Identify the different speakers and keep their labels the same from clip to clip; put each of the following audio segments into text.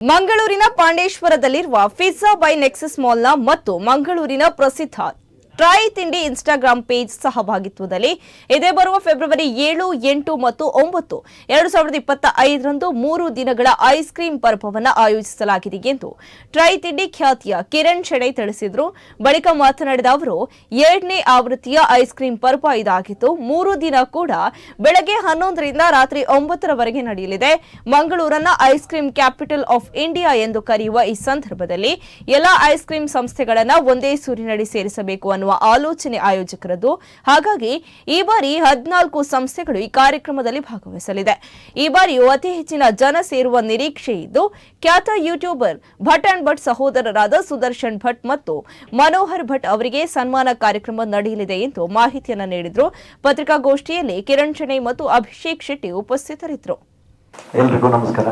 Speaker 1: ಮಂಗಳೂರಿನ ಪಾಂಡೇಶ್ವರದಲ್ಲಿರುವ pizza by Nexus ಮಾಲ್ನ ಮತ್ತು ಮಂಗಳೂರಿನ ಪ್ರಸಿದ್ಧ ಟ್ರೈ ತಿಂಡಿ ಇನ್ಸ್ಟಾಗ್ರಾಂ ಪೇಜ್ ಸಹಭಾಗಿತ್ವದಲ್ಲಿ. ಇದೇ ಬರುವ ಫೆಬ್ರವರಿ ಏಳು, ಎಂಟು ಮತ್ತು ಒಂಬತ್ತು, ಎರಡು ಸಾವಿರದ ಇಪ್ಪತ್ತ ಐದರಂದು ಮೂರು ದಿನಗಳ ಐಸ್ ಕ್ರೀಂ ಪರ್ವವನ್ನು ಆಯೋಜಿಸಲಾಗಿದೆ ಎಂದು ಟ್ರೈ ತಿಂಡಿ ಖ್ಯಾತಿಯ ಕಿರಣ್ ಶೆಣೈ ತಿಳಿಸಿದರು. ಬಳಿಕ ಮಾತನಾಡಿದ ಅವರು, ಎರಡನೇ ಆವೃತ್ತಿಯ ಐಸ್ ಕ್ರೀಂ ಪರ್ವ ಇದಾಗಿತ್ತು ಮೂರು ದಿನ ಕೂಡ ಬೆಳಗ್ಗೆ ಹನ್ನೊಂದರಿಂದ ರಾತ್ರಿ ಒಂಬತ್ತರವರೆಗೆ ನಡೆಯಲಿದೆ. ಮಂಗಳೂರನ್ನ ice cream capital of India ಎಂದು ಕರೆಯುವ ಈ ಸಂದರ್ಭದಲ್ಲಿ ಎಲ್ಲಾ ಐಸ್ ಕ್ರೀಂ ಸಂಸ್ಥೆಗಳನ್ನ ಒಂದೇ ಸೂರಿನಡಿ ಸೇರಿಸಬೇಕು ಅನ್ನುವ ಆಲೋಚನೆ ಆಯೋಜಕರದ್ದು ಹಾಗಾಗಿ ಈ ಬಾರಿ ಹದಿನಾಲ್ಕು ಸಂಸ್ಥೆಗಳು ಈ ಕಾರ್ಯಕ್ರಮದಲ್ಲಿ ಭಾಗವಹಿಸಲಿದೆ. ಈ ಬಾರಿಯೂ ಅತಿ ಹೆಚ್ಚಿನ ಜನ ಸೇರುವ ನಿರೀಕ್ಷೆ ಇದ್ದು, ಖ್ಯಾತ ಯೂಟ್ಯೂಬರ್ ಭಟ್ ಅಂಡ್ ಭಟ್ ಸಹೋದರರಾದ ಸುದರ್ಶನ್ ಭಟ್ ಮತ್ತು ಮನೋಹರ್ ಭಟ್ ಅವರಿಗೆ ಸನ್ಮಾನ ಕಾರ್ಯಕ್ರಮ ನಡೆಯಲಿದೆ ಎಂದು ಮಾಹಿತಿಯನ್ನು ನೀಡಿದರು. ಪತ್ರಿಕಾಗೋಷ್ಠಿಯಲ್ಲಿ ಕಿರಣ್ ಶೆಣೈ ಮತ್ತು ಅಭಿಷೇಕ್ ಶೆಟ್ಟಿ ಉಪಸ್ಥಿತರಿದ್ದರು.
Speaker 2: ಎಲ್ರಿಗೂ ನಮಸ್ಕಾರ.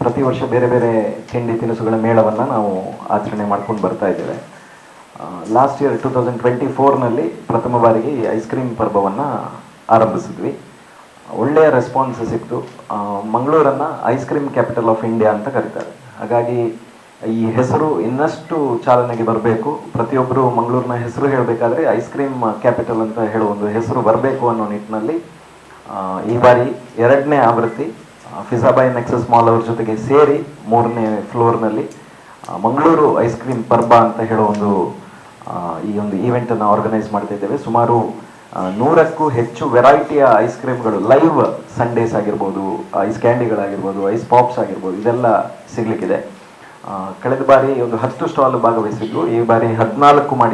Speaker 2: ಪ್ರತಿ ವರ್ಷ ಬೇರೆ ಬೇರೆ ತಿಂಡಿ ತಿನಿಸುಗಳ ಮೇಳವನ್ನು ನಾವು ಆಚರಣೆ ಮಾಡ್ಕೊಂಡು ಬರ್ತಾ ಇದ್ದೇವೆ. Last year two thousand twenty ಫೋರ್ನಲ್ಲಿ ಪ್ರಥಮ ಬಾರಿಗೆ ಈ ಐಸ್ ಕ್ರೀಮ್ ಪರ್ವವನ್ನು ಆರಂಭಿಸಿದ್ವಿ. ಒಳ್ಳೆಯ ರೆಸ್ಪಾನ್ಸ್ ಸಿಕ್ತು. ಮಂಗಳೂರನ್ನು ice cream capital of India ಅಂತ ಕರೀತಾರೆ. ಹಾಗಾಗಿ ಈ ಹೆಸರು ಇನ್ನಷ್ಟು ಚಾಲನೆಗೆ ಬರಬೇಕು. ಪ್ರತಿಯೊಬ್ಬರು ಮಂಗಳೂರಿನ ಹೆಸರು ಹೇಳಬೇಕಾದ್ರೆ ಐಸ್ ಕ್ರೀಮ್ ಕ್ಯಾಪಿಟಲ್ ಅಂತ ಹೇಳೋ ಒಂದು ಹೆಸರು ಬರಬೇಕು ಅನ್ನೋ ನಿಟ್ಟಿನಲ್ಲಿ ಈ ಬಾರಿ ಎರಡನೇ ಆವೃತ್ತಿ ಫಿಜಾಬಾಯ್ ನೆಕ್ಸಸ್ ಮಾಲ್ ಅವ್ರ ಜೊತೆಗೆ ಸೇರಿ ಮೂರನೇ ಫ್ಲೋರ್ನಲ್ಲಿ ಮಂಗಳೂರು ಐಸ್ ಕ್ರೀಮ್ ಪರ್ಬ ಅಂತ ಹೇಳೋ ಒಂದು ಈ ಒಂದು ಈವೆಂಟನ್ನು ಆರ್ಗನೈಸ್ ಮಾಡ್ತಾ ಇದ್ದೇವೆ. ಸುಮಾರು ನೂರಕ್ಕೂ ಹೆಚ್ಚು ವೆರೈಟಿಯ ಐಸ್ ಕ್ರೀಮ್ಗಳು ಲೈವ್ ಸಂಡೇಸ್ ಆಗಿರ್ಬೋದು ಐಸ್ ಕ್ಯಾಂಡಿಗಳಾಗಿರ್ಬೋದು ಐಸ್ ಪಾಪ್ಸ್ ಆಗಿರ್ಬೋದು, ಇದೆಲ್ಲ ಸಿಗ್ಲಿಕ್ಕಿದೆ. ಕಳೆದ ಬಾರಿ ಒಂದು ಹತ್ತು ಸ್ಟಾಲ್ ಭಾಗವಹಿಸಿದ್ರು ಈ ಬಾರಿ ಹದಿನಾಲ್ಕು ಮಾಡಿದ್ದೇವೆ.